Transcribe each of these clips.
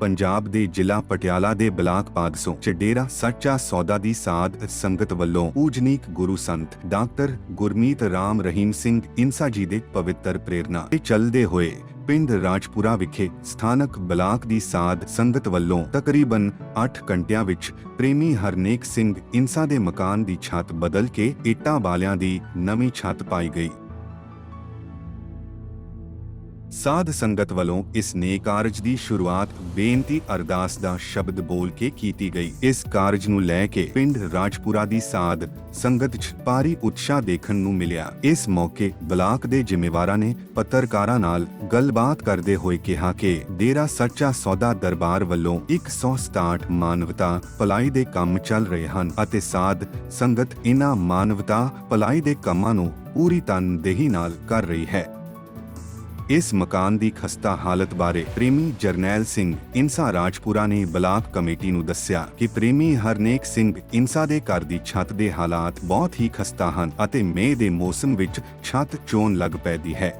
ਪੰਜਾਬ ਦੇ ਜ਼ਿਲ੍ਹਾ ਪਟਿਆਲਾ ਦੇ ਬਲਾਕ ਪਾਦਸੋਂ ਚ ਸੱਚਾ ਸੌਦਾ ਦੀ ਸਾਧ ਸੰਗਤ ਵੱਲੋਂ ਪੂਜਨੀਕ ਗੁਰੂ ਸੰਤ ਡਾਕਟਰ ਗੁਰਮੀਤ ਰਾਮ ਰਹੀਮ ਸਿੰਘ ਇਨਸਾ ਜੀ ਦੇ ਪਵਿੱਤਰ ਪ੍ਰੇਰਣਾ ਤੇ ਚੱਲਦੇ ਹੋਏ ਪਿੰਡ ਰਾਜਪੁਰਾ ਵਿਖੇ ਸਥਾਨਕ ਬਲਾਕ ਦੀ ਸਾਧ ਸੰਗਤ ਵੱਲੋਂ ਤਕਰੀਬਨ 8 ਘੰਟਿਆਂ ਵਿੱਚ ਪ੍ਰੇਮੀ ਹਰਨੇਕ ਸਿੰਘ ਇਨਸਾ ਦੇ ਮਕਾਨ ਦੀ ਛੱਤ ਬਦਲ ਕੇ ਇੱਟਾਂ ਵਾਲਿਆਂ ਦੀ ਨਵੀਂ ਛੱਤ ਪਾਈ ਗਈ। ਸਾਧ ਸੰਗਤ ਵੱਲੋਂ ਇਸ ਨੇਕ ਕਾਰਜ ਦੀ ਸ਼ੁਰੂਆਤ ਬੇਨਤੀ ਅਰਦਾਸ ਦਾ ਸ਼ਬਦ ਬੋਲ ਕੇ ਕੀਤੀ ਗਈ। ਇਸ ਕਾਰਜ ਨੂੰ ਲੈ ਕੇ ਪਿੰਡ ਰਾਜਪੁਰਾ ਦੀ ਸਾਧ ਸੰਗਤ 'ਚ ਭਾਰੀ ਉਤਸ਼ਾਹ ਦੇਖਣ ਨੂੰ ਮਿਲਿਆ। ਇਸ ਮੌਕੇ ਬਲਾਕ ਦੇ ਜ਼ਿੰਮੇਵਾਰਾਂ ਨੇ ਪੱਤਰਕਾਰਾਂ ਨਾਲ ਗੱਲਬਾਤ ਕਰਦੇ ਹੋਏ ਕਿਹਾ ਕਿ ਡੇਰਾ ਸੱਚਾ ਸੌਦਾ ਦਰਬਾਰ ਵੱਲੋਂ 167 ਮਾਨਵਤਾ ਭਲਾਈ ਦੇ ਕੰਮ ਚੱਲ ਰਹੇ ਹਨ ਅਤੇ ਸਾਧ ਸੰਗਤ ਇਨ੍ਹਾਂ ਮਾਨਵਤਾ ਭਲਾਈ ਦੇ ਕੰਮਾਂ ਨੂੰ ਪੂਰੀ ਤਨਦੇਹੀ ਨਾਲ ਕਰ ਰਹੀ ਹੈ। ਇਸ ਮਕਾਨ ਦੀ ਖਸਤਾ ਹਾਲਤ ਬਾਰੇ ਪ੍ਰੇਮੀ ਜਰਨੈਲ ਸਿੰਘ ਇਨਸਾ ਰਾਜਪੁਰਾ ਨੇ ਬਲਾਕ ਕਮੇਟੀ ਨੂੰ ਦੱਸਿਆ ਕਿ ਪ੍ਰੇਮੀ ਹਰਨੇਕ ਸਿੰਘ ਇਨਸਾ ਦੇ ਘਰ ਦੀ ਛੱਤ ਦੇ ਹਾਲਾਤ ਬਹੁਤ ਹੀ ਖਸਤਾ ਹਨ ਅਤੇ ਮੇ ਦੇ ਮੌਸਮ ਵਿੱਚ ਛੱਤ ਚੋਣ ਲੱਗ ਪੈਦੀ ਹੈ।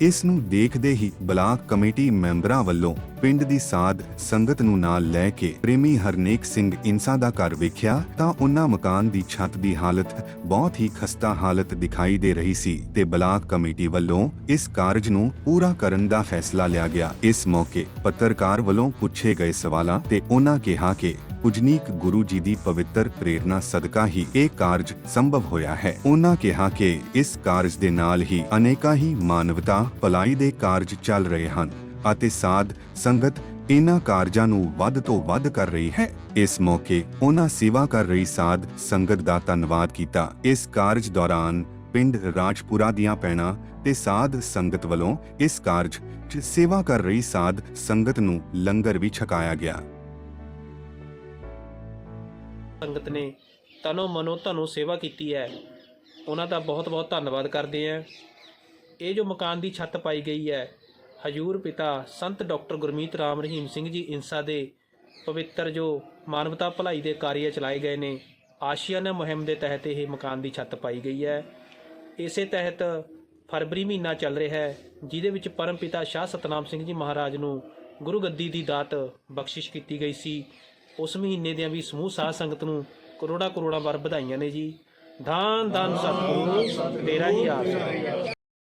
ਇਸ ਨੂੰ ਦੇਖਦੇ ਹੀ ਬਲਾਕ ਕਮੇਟੀ ਮੈਂਬਰਾਂ ਵੱਲੋਂ ਪਿੰਡ ਦੀ ਸਾਧ ਸੰਗਤ ਨੂੰ ਨਾਲ ਲੈ ਕੇ ਪ੍ਰੇਮੀ ਹਰਨੇਕ ਸਿੰਘ ਇਨਸਾ ਦਾ ਘਰ ਵੇਖਿਆ ਤਾਂ ਉਹਨਾਂ ਮਕਾਨ ਦੀ ਛੱਤ ਦੀ ਹਾਲਤ ਬਹੁਤ ਹੀ ਖਸਤਾ ਹਾਲਤ ਦਿਖਾਈ ਦੇ ਰਹੀ ਸੀ ਤੇ ਬਲਾਕ ਕਮੇਟੀ ਵੱਲੋਂ ਇਸ ਕਾਰਜ ਨੂੰ ਪੂਰਾ ਕਰਨ ਦਾ ਫੈਸਲਾ ਲਿਆ ਗਿਆ। ਇਸ ਮੌਕੇ ਪੱਤਰਕਾਰ ਵੱਲੋਂ ਪੁੱਛੇ ਗਏ ਸਵਾਲਾਂ ਤੇ ਉਹਨਾਂ ਕਿਹਾ ਕਿ ਪੂਜਨੀਕ ਗੁਰੂ ਜੀ ਦੀ ਪਵਿੱਤਰ ਪ੍ਰੇਰਣਾ ਸਦਕਾ ਹੀ ਇਹ ਕਾਰਜ ਸੰਭਵ ਹੋਇਆ ਹੈ। ਉਹਨਾਂ ਕਿਹਾ ਕਿ ਇਸ ਕਾਰਜ ਦੇ ਨਾਲ ਹੀ ਅਨੇਕਾਂ ਹੀ ਮਾਨਵਤਾ, ਭਲਾਈ ਦੇ ਕਾਰਜ ਚੱਲ ਰਹੇ ਹਨ ਅਤੇ ਸਾਧ ਸੰਗਤ ਇਹਨਾਂ ਕਾਰਜਾਂ ਨੂੰ ਵੱਧ ਤੋਂ ਵੱਧ ਕਰ ਰਹੀ ਹੈ। ਇਸ ਮੌਕੇ ਉਹਨਾਂ ਸੇਵਾ ਕਰ ਰਹੀ ਸਾਧ ਸੰਗਤ ਦਾ ਧੰਨਵਾਦ ਕੀਤਾ। ਇਸ ਕਾਰਜ ਦੌਰਾਨ ਪਿੰਡ ਰਾਜਪੁਰਾ ਦੀਆਂ ਪੈਣਾ ਤੇ ਸਾਧ ਸੰਗਤ ਵੱਲੋਂ ਇਸ ਕਾਰਜ 'ਚ ਸੇਵਾ ਕਰ ਰਹੀ ਸਾਧ ਸੰਗਤ ਨੂੰ ਲੰਗਰ ਵੀ ਛਕਾਇਆ ਗਿਆ। ਸੰਗਤ ਨੇ ਤਨੋ ਮਨੋ ਤੁਹਾਨੂੰ ਸੇਵਾ ਕੀਤੀ ਹੈ। ਉਹਨਾਂ ਦਾ ਬਹੁਤ ਬਹੁਤ ਧੰਨਵਾਦ ਕਰਦੇ ਹਾਂ। ਇਹ ਜੋ ਮਕਾਨ ਦੀ ਛੱਤ ਪਾਈ ਗਈ ਹੈ, ਹਜੂਰ ਪਿਤਾ ਸੰਤ ਡਾਕਟਰ ਗੁਰਮੀਤ ਰਾਮ ਰਹੀਮ ਸਿੰਘ ਜੀ ਇਨਸਾ ਦੇ ਪਵਿੱਤਰ ਜੋ ਮਾਨਵਤਾ ਭਲਾਈ ਦੇ ਕਾਰਜ ਚਲਾਏ ਗਏ ਨੇ, ਆਸ਼ੀਆਨਾ ਮੁਹਿੰਮ ਦੇ ਤਹਿਤ ਇਹ ਮਕਾਨ ਦੀ ਛੱਤ ਪਾਈ ਗਈ ਹੈ। ਇਸੇ ਤਹਿਤ ਫਰਵਰੀ ਮਹੀਨਾ ਚੱਲ ਰਿਹਾ ਹੈ, ਜਿਹਦੇ ਵਿੱਚ ਪਰਮ ਪਿਤਾ ਸ਼ਾਹ ਸਤਨਾਮ ਸਿੰਘ ਜੀ ਮਹਾਰਾਜ ਨੂੰ ਗੁਰੂ ਗੱਦੀ ਦੀ ਦਾਤ ਬਖਸ਼ਿਸ਼ ਕੀਤੀ ਗਈ ਸੀ। ਉਸ ਮਹੀਨੇ ਦੀਆਂ ਵੀ ਸਮੂਹ ਸਾਧ ਸੰਗਤ ਨੂੰ ਕਰੋੜਾ ਕਰੋੜਾ ਵਾਰ ਵਧਾਈਆਂ ਨੇ ਜੀ। ਧੰਨ ਧੰਨ ਸਤਿਗੁਰੂ, ਤੇਰਾ ਹੀ ਆਸਰਾ।